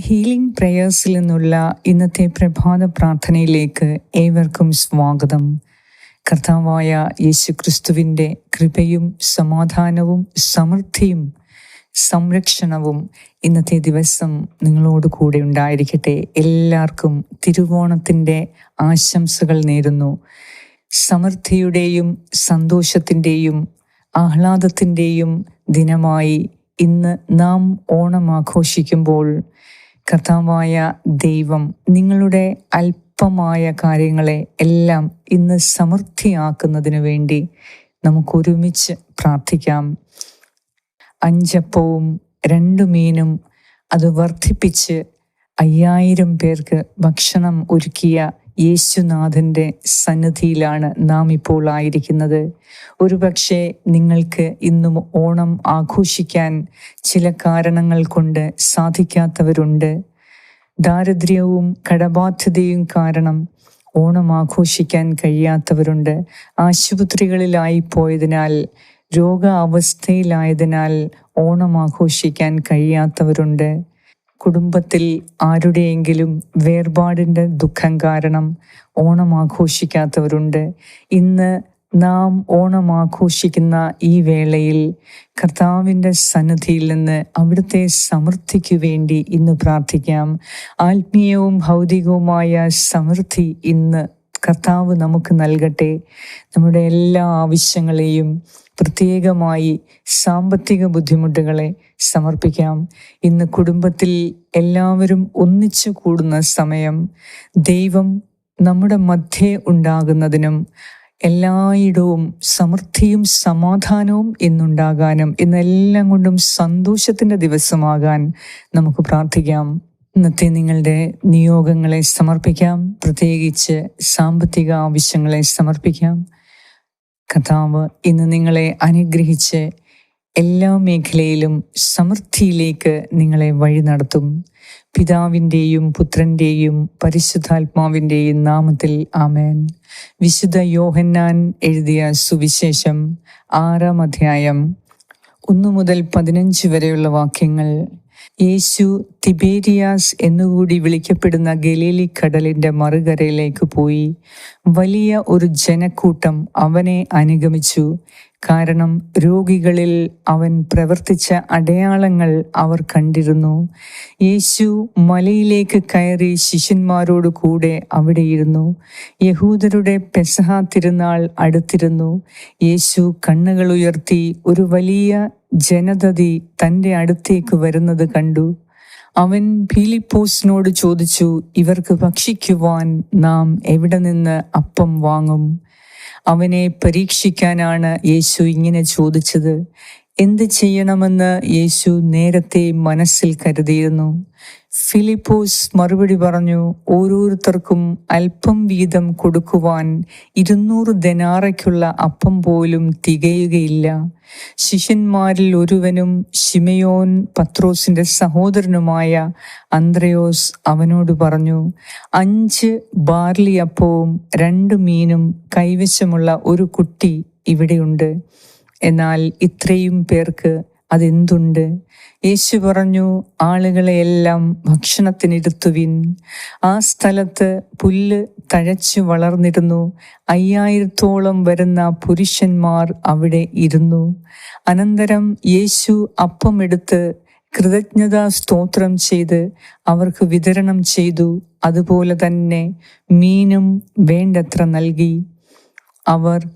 Healing പ്രേയേഴ്സിൽ നിന്നുള്ള ഇന്നത്തെ പ്രഭാത പ്രാർത്ഥനയിലേക്ക് ഏവർക്കും സ്വാഗതം. കർത്താവായ യേശു ക്രിസ്തുവിന്റെ കൃപയും സമാധാനവും സമൃദ്ധിയും സംരക്ഷണവും ഇന്നത്തെ ദിവസം നിങ്ങളോട് കൂടെ ഉണ്ടായിരിക്കട്ടെ. എല്ലാവർക്കും തിരുവോണത്തിന്റെ ആശംസകൾ നേരുന്നു. സമൃദ്ധിയുടെയും സന്തോഷത്തിന്റെയും ആഹ്ലാദത്തിന്റെയും ദിനമായി ഇന്ന് നാം ഓണം ആഘോഷിക്കുമ്പോൾ കർത്താവായ ദൈവം നിങ്ങളുടെ അല്പമായ കാര്യങ്ങളെ എല്ലാം ഇന്ന് സമൃദ്ധിയാക്കുന്നതിന് വേണ്ടി നമുക്ക് ഒരുമിച്ച് പ്രാർത്ഥിക്കാം. അഞ്ചപ്പവും രണ്ടു മീനും അത് വർദ്ധിപ്പിച്ച് അയ്യായിരം പേർക്ക് ഭക്ഷണം ഒരുക്കിയ യേശുനാഥന്റെ സന്നിധിയിലാണ് നാം ഇപ്പോൾ ആയിരിക്കുന്നത്. ഒരുപക്ഷെ നിങ്ങൾക്ക് ഇന്നും ഓണം ആഘോഷിക്കാൻ ചില കാരണങ്ങൾ കൊണ്ട് സാധിക്കാത്തവരുണ്ട്. ദാരിദ്ര്യവും കടബാധ്യതയും കാരണം ഓണം ആഘോഷിക്കാൻ കഴിയാത്തവരുണ്ട്. ആശുപത്രികളിലായി പോയതിനാൽ രോഗാവസ്ഥയിലായതിനാൽ ഓണം ആഘോഷിക്കാൻ കഴിയാത്തവരുണ്ട്. കുടുംബത്തിൽ ആരുടെയെങ്കിലും വേർപാടിന്റെ ദുഃഖം കാരണം ഓണം ആഘോഷിക്കാത്തവരുണ്ട്. ഇന്ന് നാം ഓണം ആഘോഷിക്കുന്ന ഈ വേളയിൽ കർത്താവിന്റെ സന്നദ്ധിയിൽ നിന്ന് അവിടുത്തെ സമൃദ്ധിക്ക് വേണ്ടി ഇന്ന് പ്രാർത്ഥിക്കാം. ആത്മീയവും ഭൗതികവുമായ സമൃദ്ധി ഇന്ന് കർത്താവ് നമുക്ക് നൽകട്ടെ. നമ്മുടെ എല്ലാ ആവശ്യങ്ങളെയും പ്രത്യേകമായി സാമ്പത്തിക ബുദ്ധിമുട്ടുകളെ സമർപ്പിക്കാം. ഇന്ന് കുടുംബത്തിൽ എല്ലാവരും ഒന്നിച്ചു കൂടുന്ന സമയം ദൈവം നമ്മുടെ മധ്യേ ഉണ്ടാകുന്നതിനും എല്ലായിടവും സമൃദ്ധിയും സമാധാനവും ഇന്നുണ്ടാകാനും ഇന്നെല്ലാം കൊണ്ടും സന്തോഷത്തിന്റെ ദിവസമാകാൻ നമുക്ക് പ്രാർത്ഥിക്കാം. ഇന്നത്തെ നിങ്ങളുടെ നിയോഗങ്ങളെ സമർപ്പിക്കാം. പ്രത്യേകിച്ച് സാമ്പത്തിക ആവശ്യങ്ങളെ സമർപ്പിക്കാം. കഥാവ് ഇന്ന് നിങ്ങളെ അനുഗ്രഹിച്ച് എല്ലാ മേഖലയിലും സമൃദ്ധിയിലേക്ക് നിങ്ങളെ വഴി നടത്തും. പിതാവിന്റെയും പുത്രന്റെയും പരിശുദ്ധാത്മാവിന്റെയും നാമത്തിൽ ആമേൻ. വിശുദ്ധ യോഹന്നാൻ എഴുതിയ സുവിശേഷം ആറാം അധ്യായം ഒന്നു മുതൽ പതിനഞ്ച് വരെയുള്ള വാക്യങ്ങൾ യേശു തിബേരിയാസ് എന്നുകൂടി വിളിക്കപ്പെടുന്ന ഗലീലി കടലിന്റെ മറുകരയിലേക്ക് പോയി. വലിയ ഒരു ജനക്കൂട്ടം അവനെ അനുഗമിച്ചു. കാരണം രോഗികളിൽ അവൻ പ്രവർത്തിച്ച അടയാളങ്ങൾ അവർ കണ്ടിരുന്നു. യേശു മലയിലേക്ക് കയറി ശിഷ്യന്മാരോട് കൂടെ അവിടെയിരുന്നു യഹൂദരുടെ പെസഹ തിരുനാൾ അടുത്തിരുന്നു. യേശു കണ്ണുകൾ ഉയർത്തി ഒരു വലിയ ജനതതി തന്റെ അടുത്തേക്ക് വരുന്നത് കണ്ടു. അവൻ ഫിലിപ്പോസിനോട് ചോദിച്ചു ഇവർക്ക് ഭക്ഷിക്കുവാൻ നാം എവിടെ നിന്ന് അപ്പം വാങ്ങും? അവനെ പരീക്ഷിക്കാനാണ് യേശു ഇങ്ങനെ ചോദിച്ചത്. എന്ത് ചെയ്യണമെന്ന് യേശു നേരത്തെ മനസ്സിൽ കരുതിയിരുന്നു. ഫിലിപ്പോസ് മറുപടി പറഞ്ഞു ഓരോരുത്തർക്കും അല്പം വീതം കൊടുക്കുവാൻ ഇരുന്നൂറ് ദനാറയ്ക്കുള്ള അപ്പം പോലും തികയുകയില്ല. ശിഷ്യന്മാരിൽ ഒരുവനും ഷിമയോൻ പത്രോസിന്റെ സഹോദരനുമായ അന്ത്രയോസ് അവനോട് പറഞ്ഞു അഞ്ച് ബാർലി അപ്പവും രണ്ട് മീനും കൈവശമുള്ള ഒരു കുട്ടി ഇവിടെയുണ്ട്. എന്നാൽ ഇത്രയും പേർക്ക് അതെന്തുണ്ട്? യേശു പറഞ്ഞു ആളുകളെ ആളുകളെയെല്ലാം ഭക്ഷണത്തിനിരുത്തുവിൻ. ആ സ്ഥലത്ത് പുല്ല് തഴച്ചു വളർന്നിരുന്നു. അയ്യായിരത്തോളം വരുന്ന പുരുഷന്മാർ അവിടെ ഇരുന്നു. അനന്തരം യേശു അപ്പമെടുത്ത് കൃതജ്ഞതാ സ്തോത്രം ചെയ്ത് അവർക്ക് വിതരണം ചെയ്തു. അതുപോലെ തന്നെ മീനും വേണ്ടത്ര നൽകി. അവർ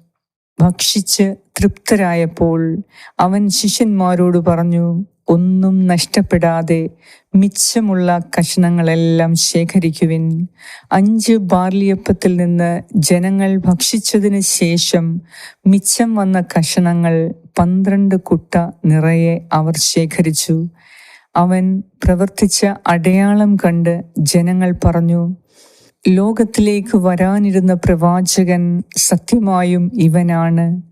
ഭക്ഷിച്ച് തൃപ്തരായപ്പോൾ അവൻ ശിഷ്യന്മാരോട് പറഞ്ഞു ഒന്നും നഷ്ടപ്പെടാതെ മിച്ചമുള്ള കഷ്ണങ്ങളെല്ലാം ശേഖരിക്കുവിൻ. അഞ്ച് ബാർലിയപ്പത്തിൽ നിന്ന് ജനങ്ങൾ ഭക്ഷിച്ചതിന് ശേഷം മിച്ചം വന്ന കഷണങ്ങൾ പന്ത്രണ്ട് കുട്ട നിറയെ അവർ ശേഖരിച്ചു. അവൻ പ്രവർത്തിച്ച അടയാളം കണ്ട് ജനങ്ങൾ പറഞ്ഞു ലോകത്തിലേക്ക് വരാനിരുന്ന പ്രവാചകൻ സത്യമായും ഇവനാണ്.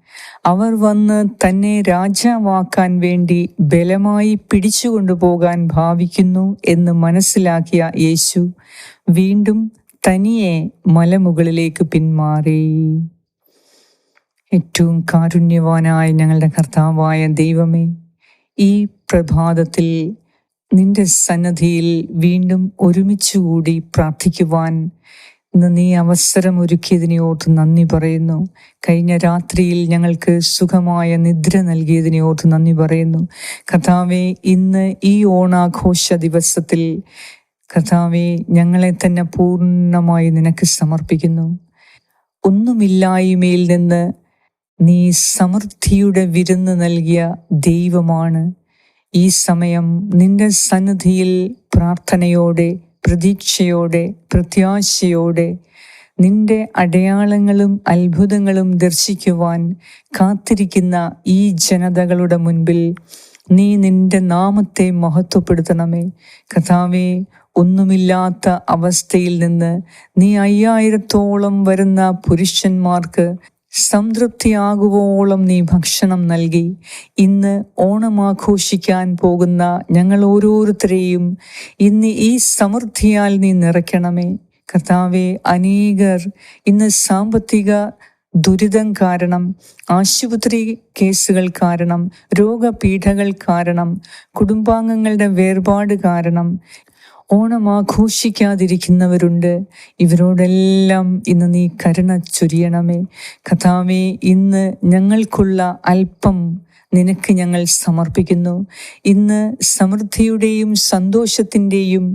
അവർ വന്ന് തന്നെ രാജാവാക്കാൻ വേണ്ടി ബലമായി പിടിച്ചുകൊണ്ടുപോകാൻ ഭാവിക്കുന്നു എന്ന് മനസ്സിലാക്കിയ യേശു വീണ്ടും തനിയെ മലമുകളിലേക്ക് പിന്മാറി. ഏറ്റവും കാരുണ്യവാനായ ഞങ്ങളുടെ കർത്താവായ ദൈവമേ ഈ പ്രഭാതത്തിൽ നിന്റെ സന്നദ്ധിയിൽ വീണ്ടും ഒരുമിച്ചുകൂടി പ്രാർത്ഥിക്കുവാൻ ഇന്ന് നീ അവസരം ഒരുക്കിയതിനെ ഓർത്ത് നന്ദി പറയുന്നു. കഴിഞ്ഞ രാത്രിയിൽ ഞങ്ങൾക്ക് സുഖമായ നിദ്ര നൽകിയതിനെ ഓർത്ത് നന്ദി പറയുന്നു. കഥാവെ ഇന്ന് ഈ ഓണാഘോഷ ദിവസത്തിൽ കഥാവെ ഞങ്ങളെ തന്നെ പൂർണമായി നിനക്ക് സമർപ്പിക്കുന്നു. ഒന്നുമില്ലായ്മയിൽ നിന്ന് നീ സമൃദ്ധിയുടെ വിരുന്ന് നൽകിയ ദൈവമാണ്. ഈ സമയം നിന്റെ സന്നിധിയിൽ പ്രാർത്ഥനയോടെ പ്രതീക്ഷയോടെ പ്രത്യാശയോടെ നിന്റെ അടയാളങ്ങളും അത്ഭുതങ്ങളും ദർശിക്കുവാൻ കാത്തിരിക്കുന്ന ഈ ജനതകളുടെ മുൻപിൽ നീ നിന്റെ നാമത്തെ മഹത്വപ്പെടുത്തണമേ. കഥാവേ ഒന്നുമില്ലാത്ത അവസ്ഥയിൽ നിന്ന് നീ അയ്യായിരത്തോളം വരുന്ന പുരുഷന്മാർക്ക് സംതൃപ്തിയാകുവോളം നീ ഭക്ഷണം നൽകി. ഇന്ന് ഓണം ആഘോഷിക്കാൻ പോകുന്ന ഞങ്ങൾ ഓരോരുത്തരെയും ഇന്ന് ഈ സമൃദ്ധിയാൽ നീ നിറയ്ക്കണമേ. കർത്താവെ അനേകർ ഇന്ന് സാമ്പത്തിക ദുരിതം കാരണം ആശുപത്രി കേസുകൾ കാരണം രോഗപീഠകൾ കാരണം കുടുംബാംഗങ്ങളുടെ വേർപാട് കാരണം ഓണം ആഘോഷിക്കാതിരിക്കുന്നവരുണ്ട് ഇവരോടെല്ലാം ഇന്ന് നീ കരുണ ചൊരിയണമേ. കഥാവേ ഇന്ന് ഞങ്ങൾക്കുള്ള അല്പം നിനക്ക് ഞങ്ങൾ സമർപ്പിക്കുന്നു. ഇന്ന് സമൃദ്ധിയുടെയും സന്തോഷത്തിന്റെയും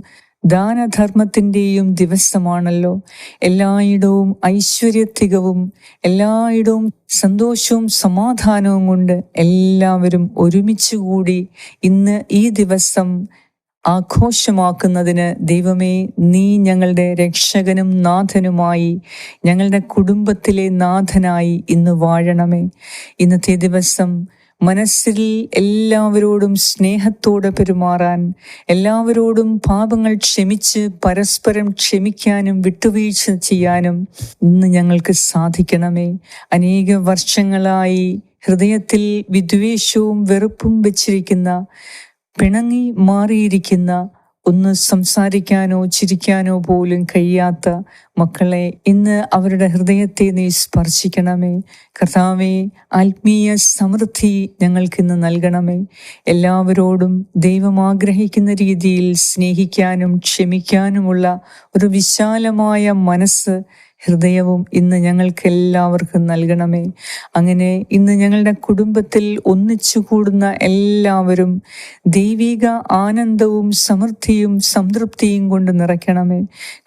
ദാനധർമ്മത്തിന്റെയും ദിവസമാണല്ലോ. എല്ലായിടവും ഐശ്വര്യത്തികവും എല്ലായിടവും സന്തോഷവും സമാധാനവും കൊണ്ട് എല്ലാവരും ഒരുമിച്ചുകൂടി ഇന്ന് ഈ ദിവസം ആഘോഷമാക്കുന്നതിന് ദൈവമേ നീ ഞങ്ങളുടെ രക്ഷകനും നാഥനുമായി ഞങ്ങളുടെ കുടുംബത്തിലെ നാഥനായി ഇന്ന് വാഴണമേ. ഇന്നത്തെ ദിവസം മനസ്സിൽ എല്ലാവരോടും സ്നേഹത്തോടെ പെരുമാറാൻ എല്ലാവരോടും പാപങ്ങൾ ക്ഷമിച്ച് പരസ്പരം ക്ഷമിക്കാനും വിട്ടുവീഴ്ച ചെയ്യാനും ഇന്ന് ഞങ്ങൾക്ക് സാധിക്കണമേ. അനേക വർഷങ്ങളായി ഹൃദയത്തിൽ വിദ്വേഷവും വെറുപ്പും വെച്ചിരിക്കുന്ന പിണങ്ങി മാറിയിരിക്കുന്ന ഒന്ന് സംസാരിക്കാനോ ചിരിക്കാനോ പോലും കഴിയാത്ത മക്കളെ ഇന്ന് അവരുടെ ഹൃദയത്തെ നീ സ്പർശിക്കണമേ. കർത്താവെ ആത്മീയ സമൃദ്ധി ഞങ്ങൾക്കിന്ന് നൽകണമേ. എല്ലാവരോടും ദൈവം ആഗ്രഹിക്കുന്ന രീതിയിൽ സ്നേഹിക്കാനും ക്ഷമിക്കാനുമുള്ള ഒരു വിശാലമായ മനസ്സ് ഹൃദയവും ഇന്ന് ഞങ്ങൾക്ക് എല്ലാവർക്കും നൽകണമേ. അങ്ങനെ ഇന്ന് ഞങ്ങളുടെ കുടുംബത്തിൽ ഒന്നിച്ചു കൂടുന്ന എല്ലാവരും ദൈവിക ആനന്ദവും സമൃദ്ധിയും സംതൃപ്തിയും കൊണ്ട് നിറയ്ക്കണമേ.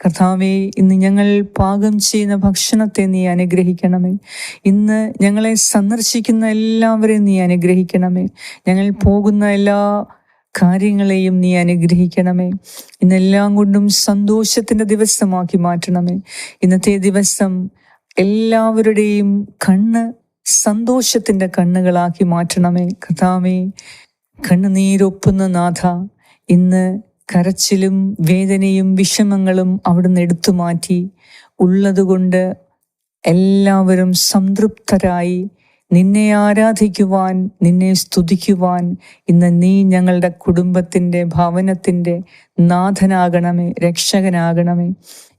കർത്താവെ ഇന്ന് ഞങ്ങൾ പാകം ചെയ്യുന്ന ഭക്ഷണത്തെ നീ അനുഗ്രഹിക്കണമേ. ഇന്ന് ഞങ്ങളെ സന്ദർശിക്കുന്ന എല്ലാവരെയും നീ അനുഗ്രഹിക്കണമേ. ഞങ്ങൾ പോകുന്ന എല്ലാ കാര്യങ്ങളെയും നീ അനുഗ്രഹിക്കണമേ. ഇന്നെല്ലാം കൊണ്ടും സന്തോഷത്തിന്റെ ദിവസമാക്കി മാറ്റണമേ. ഇന്നത്തെ ദിവസം എല്ലാവരുടെയും കണ്ണ് സന്തോഷത്തിന്റെ കണ്ണുകളാക്കി മാറ്റണമേ. കഥാമേ കണ്ണുനീരൊപ്പുന്ന നാഥ ഇന്ന് കരച്ചിലും വേദനയും വിഷമങ്ങളും അവിടുന്ന് എടുത്തു മാറ്റി ഉള്ളതുകൊണ്ട് എല്ലാവരും സംതൃപ്തരായി നിന്നെ ആരാധിക്കുവാൻ നിന്നെ സ്തുതിക്കുവാൻ ഇന്ന് നീ ഞങ്ങളുടെ കുടുംബത്തിന്റെ ഭവനത്തിന്റെ നാഥനാകണമേ രക്ഷകനാകണമേ.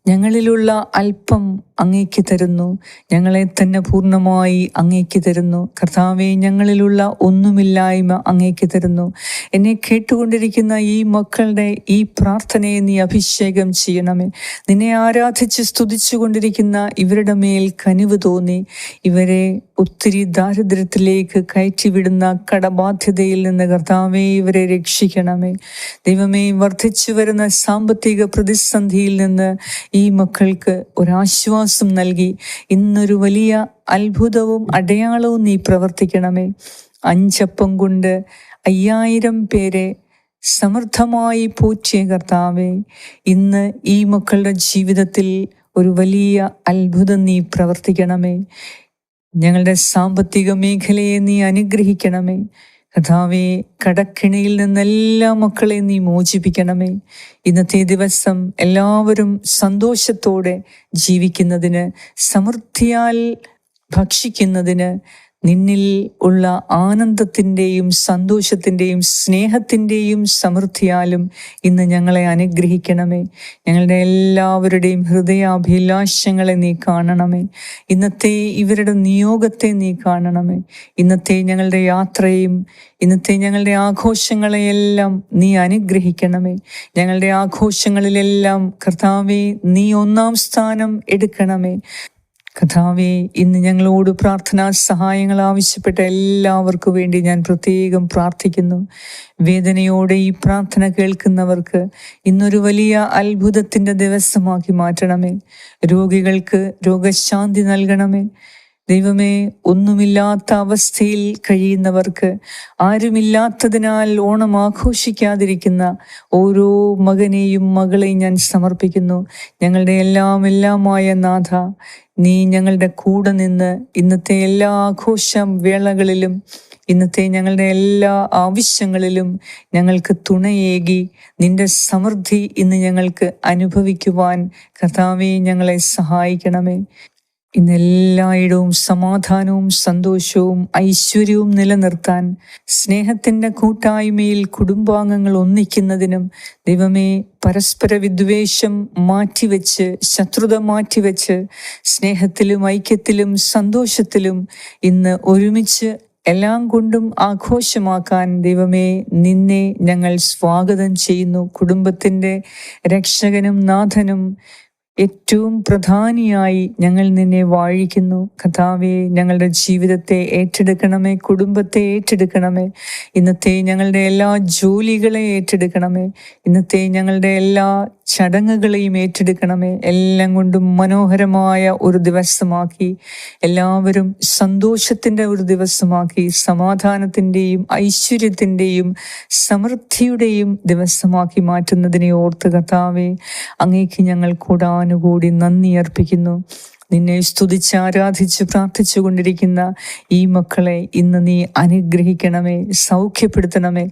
ഞങ്ങളിലുള്ള അല്പം അങ്ങേക്ക് തരുന്നു. ഞങ്ങളെ തന്നെ പൂർണമായി അങ്ങേക്ക് തരുന്നു. കർത്താവെ ഞങ്ങളിലുള്ള ഒന്നുമില്ലായ്മ അങ്ങേക്ക് തരുന്നു. എന്നെ കേട്ടുകൊണ്ടിരിക്കുന്ന ഈ മക്കളുടെ ഈ പ്രാർത്ഥനയെ നീ അഭിഷേകം ചെയ്യണമേ. നിന്നെ ആരാധിച്ച് സ്തുതിച്ചുകൊണ്ടിരിക്കുന്ന ഇവരുടെ മേൽ കനിവ് തോന്നി. ഇവരെ ഒത്തിരി ദാരിദ്ര്യത്തിലേക്ക് കയറ്റിവിടുന്ന കടബാധ്യതയിൽ നിന്ന് കർത്താവെ ഇവരെ രക്ഷിക്കണമേ. ദൈവമേ വർദ്ധിച്ചു വരുന്ന സാമ്പത്തിക പ്രതിസന്ധിയിൽ നിന്ന് ഈ മക്കൾക്ക് ഒരാശ്വാസം നൽകി. ഇന്നൊരു വലിയ അത്ഭുതവും അടയാളവും നീ പ്രവർത്തിക്കണമേ. അഞ്ചപ്പം കൊണ്ട് അയ്യായിരം പേരെ സമൃദ്ധമായി പൂച്ചിയ കർത്താവെ ഇന്ന് ഈ മക്കളുടെ ജീവിതത്തിൽ ഒരു വലിയ അത്ഭുതം നീ പ്രവർത്തിക്കണമേ. ഞങ്ങളുടെ സാമ്പത്തിക മേഖലയെ നീ അനുഗ്രഹിക്കണമേ. കഥാവെ കടക്കിണിയിൽ നിന്നെല്ലാ മക്കളെ നീ മോചിപ്പിക്കണമേ. ഇന്നത്തെ ദിവസം എല്ലാവരും സന്തോഷത്തോടെ ജീവിക്കുന്നതിന് സമൃദ്ധിയാൽ ഭക്ഷിക്കുന്നതിന് നിന്നിൽ ഉള്ള ആനന്ദത്തിന്റെയും സന്തോഷത്തിന്റെയും സ്നേഹത്തിന്റെയും സമൃദ്ധിയാലും ഇന്ന് ഞങ്ങളെ അനുഗ്രഹിക്കണമേ. ഞങ്ങളുടെ എല്ലാവരുടെയും ഹൃദയാഭിലാഷങ്ങളെ നീ കാണണമേ. ഇന്നത്തെ ഇവരുടെ നിയോഗത്തെ നീ കാണണമേ. ഇന്നത്തെ ഞങ്ങളുടെ യാത്രയും ഇന്നത്തെ ഞങ്ങളുടെ ആഘോഷങ്ങളെയെല്ലാം നീ അനുഗ്രഹിക്കണമേ. ഞങ്ങളുടെ ആഘോഷങ്ങളിലെല്ലാം കർത്താവെ നീ ഒന്നാം സ്ഥാനം എടുക്കണമേ. കഥാവെ ഇന്ന് ഞങ്ങളോട് പ്രാർത്ഥനാ സഹായങ്ങൾ ആവശ്യപ്പെട്ട എല്ലാവർക്കും വേണ്ടി ഞാൻ പ്രത്യേകം പ്രാർത്ഥിക്കുന്നു. വേദനയോടെ ഈ പ്രാർത്ഥന കേൾക്കുന്നവർക്ക് ഇന്നൊരു വലിയ അത്ഭുതത്തിന്റെ ദിവസമാക്കി മാറ്റണമേ. രോഗികൾക്ക് രോഗശാന്തി നൽകണമേ. ദൈവമേ ഒന്നുമില്ലാത്ത അവസ്ഥയിൽ കഴിയുന്നവർക്ക് ആരുമില്ലാത്തതിനാൽ ഓണം ആഘോഷിക്കാതിരിക്കുന്ന ഓരോ മകനെയും മകളെയും ഞാൻ സമർപ്പിക്കുന്നു. ഞങ്ങളുടെ എല്ലാം എല്ലാമായ നാഥ നീ ഞങ്ങളുടെ കൂടെ നിന്ന് ഇന്നത്തെ എല്ലാ ആഘോഷ വേളകളിലും ഇന്നത്തെ ഞങ്ങളുടെ എല്ലാ ആവശ്യങ്ങളിലും ഞങ്ങൾക്ക് തുണയേകി നിന്റെ സമൃദ്ധി ഇന്ന് ഞങ്ങൾക്ക് അനുഭവിക്കുവാൻ കർത്താവെ ഞങ്ങളെ സഹായിക്കണമേ. ഇന്ന് എല്ലായിടവും സമാധാനവും സന്തോഷവും ഐശ്വര്യവും നിലനിർത്താൻ സ്നേഹത്തിന്റെ കൂട്ടായ്മയിൽ കുടുംബാംഗങ്ങൾ ഒന്നിക്കുന്നതിനും ദൈവമേ പരസ്പര വിദ്വേഷം മാറ്റിവെച്ച് ശത്രുത മാറ്റിവെച്ച് സ്നേഹത്തിലും ഐക്യത്തിലും സന്തോഷത്തിലും ഇന്ന് ഒരുമിച്ച് എല്ലാം കൊണ്ടും ആഘോഷമാക്കാൻ ദൈവമേ നിന്നെ ഞങ്ങൾ സ്വാഗതം ചെയ്യുന്നു. കുടുംബത്തിന്റെ രക്ഷകനും നാഥനും ഏറ്റവും പ്രധാനിയായി ഞങ്ങൾ നിന്നെ വാഴിക്കുന്നു. കഥാവെ ഞങ്ങളുടെ ജീവിതത്തെ ഏറ്റെടുക്കണമേ കുടുംബത്തെ ഏറ്റെടുക്കണമേ. ഇന്നത്തെ ഞങ്ങളുടെ എല്ലാ ജോലികളെ ഏറ്റെടുക്കണമേ. ഇന്നത്തെ ഞങ്ങളുടെ എല്ലാ ചടങ്ങുകളെയും ഏറ്റെടുക്കണമേ. എല്ലാം കൊണ്ടും മനോഹരമായ ഒരു ദിവസമാക്കി. എല്ലാവരും സന്തോഷത്തിന്റെ ഒരു ദിവസമാക്കി. സമാധാനത്തിന്റെയും ഐശ്വര്യത്തിന്റെയും സമൃദ്ധിയുടെയും ദിവസമാക്കി മാറ്റുന്നതിനെ ഓർത്ത് കഥാവേ അങ്ങേക്ക് ഞങ്ങൾ കൂടാനുകൂടി നന്ദി അർപ്പിക്കുന്നു. നിന്നെ സ്തുതിച്ച് ആരാധിച്ച് പ്രാർത്ഥിച്ചു കൊണ്ടിരിക്കുന്ന ഈ മക്കളെ ഇന്ന് നീ അനുഗ്രഹിക്കണമേ സൗഖ്യപ്പെടുത്തണമേ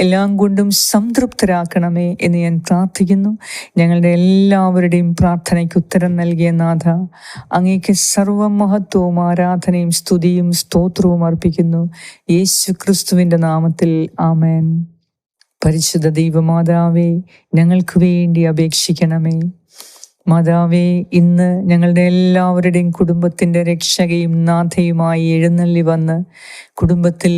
എല്ലാം കൊണ്ടും സംതൃപ്തരാക്കണമേ എന്ന് ഞാൻ പ്രാർത്ഥിക്കുന്നു. ഞങ്ങളുടെ എല്ലാവരുടെയും പ്രാർത്ഥനയ്ക്ക് ഉത്തരം നൽകിയ നാഥ അങ്ങേക്ക് സർവമഹത്വവും ആരാധനയും സ്തുതിയും സ്തോത്രവും അർപ്പിക്കുന്നു. യേശു ക്രിസ്തുവിന്റെ നാമത്തിൽ ആമേൻ. പരിശുദ്ധ ദൈവമാതാവേ ഞങ്ങൾക്ക് വേണ്ടി അപേക്ഷിക്കണമേ. മാതാവേ ഇന്ന് ഞങ്ങളുടെ എല്ലാവരുടെയും കുടുംബത്തിന്റെ രക്ഷകയും നാഥയുമായി എഴുന്നള്ളി വന്ന് കുടുംബത്തിൽ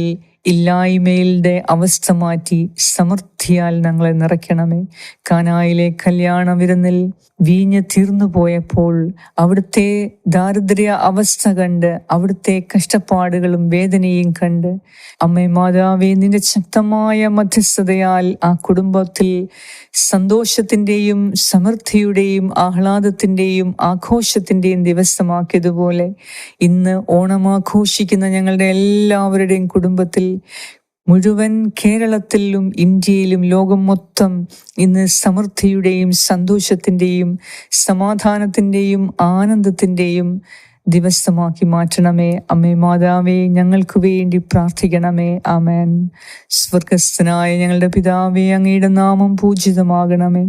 ഇല്ലായ്മയുടെ അവസ്ഥ മാറ്റി സമൃദ്ധിയാൽ ഞങ്ങളെ നിറയ്ക്കണമേ. കാനായിലെ കല്യാണ വിരുന്നിൽ വീഞ്ഞ് തീർന്നു പോയപ്പോൾ അവിടുത്തെ ദാരിദ്ര്യ അവസ്ഥ കണ്ട് അവിടുത്തെ കഷ്ടപ്പാടുകളും വേദനയും കണ്ട് അമ്മേ മാതാവേ നിന്റെ ശക്തമായ മധ്യസ്ഥതയാൽ ആ കുടുംബത്തിൽ സന്തോഷത്തിന്റെയും സമൃദ്ധിയുടെയും ആഹ്ലാദത്തിന്റെയും ആഘോഷത്തിന്റെയും ദിവസമാക്കിയതുപോലെ ഇന്ന് ഓണമാഘോഷിക്കുന്ന ഞങ്ങളുടെ എല്ലാവരുടെയും കുടുംബത്തിൽ മുഴുവൻ കേരളത്തിലും ഇന്ത്യയിലും ലോകം മൊത്തം ഇന്ന് സമൃദ്ധിയുടെയും സന്തോഷത്തിന്റെയും സമാധാനത്തിന്റെയും ആനന്ദത്തിന്റെയും ദിവസമാക്കി മാറ്റണമേ. അമ്മേ മാതാവേ ഞങ്ങൾക്ക് വേണ്ടി പ്രാർത്ഥിക്കണമേ. ആമേൻ. സ്വർഗസ്ഥനായ ഞങ്ങളുടെ പിതാവേ അങ്ങയുടെ നാമം പൂജിതമാകണമേ.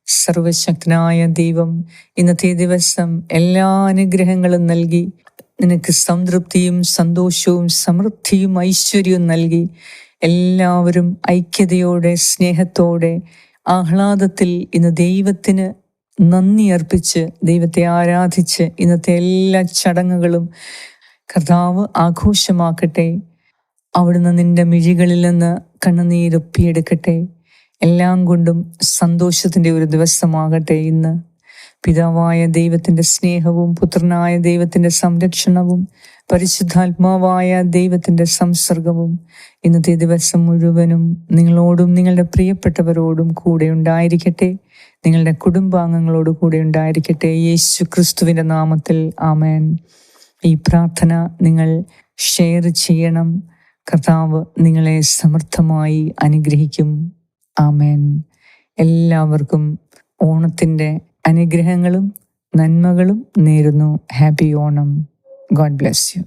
സർവശക്തനായ ദൈവം ഇന്നത്തെ ദിവസം എല്ലാ അനുഗ്രഹങ്ങളും നൽകി നിനക്ക് സംതൃപ്തിയും സന്തോഷവും സമൃദ്ധിയും ഐശ്വര്യവും നൽകി. എല്ലാവരും ഐക്യതയോടെ സ്നേഹത്തോടെ ആഹ്ലാദത്തിൽ ഇന്ന് ദൈവത്തിന് നന്ദി അർപ്പിച്ച് ദൈവത്തെ ആരാധിച്ച് ഇന്നത്തെ എല്ലാ ചടങ്ങുകളും കർത്താവ് ആഘോഷമാക്കട്ടെ. അവിടുന്ന് നിന്റെ മിഴികളിൽ നിന്ന് കണ്ണുനീരൊപ്പിയെടുക്കട്ടെ. എല്ലാം കൊണ്ടും സന്തോഷത്തിന്റെ ഒരു ദിവസമാകട്ടെ ഇന്ന്. പിതാവായ ദൈവത്തിന്റെ സ്നേഹവും പുത്രനായ ദൈവത്തിന്റെ സംരക്ഷണവും പരിശുദ്ധാത്മാവായ ദൈവത്തിന്റെ സംസർഗവും ഇന്നത്തെ ദിവസം മുഴുവനും നിങ്ങളോടും നിങ്ങളുടെ പ്രിയപ്പെട്ടവരോടും കൂടെ ഉണ്ടായിരിക്കട്ടെ. നിങ്ങളുടെ കുടുംബാംഗങ്ങളോട് കൂടെ ഉണ്ടായിരിക്കട്ടെ. യേശു ക്രിസ്തുവിന്റെ നാമത്തിൽ ആമേൻ. ഈ പ്രാർത്ഥന നിങ്ങൾ ഷെയർ ചെയ്യണം. കർത്താവ് നിങ്ങളെ സമർത്ഥമായി അനുഗ്രഹിക്കും. ആമേൻ. എല്ലാവർക്കും ഓണത്തിന്റെ അനുഗ്രഹങ്ങളും നന്മകളും നേരുന്നു. Happy Onam. God bless you.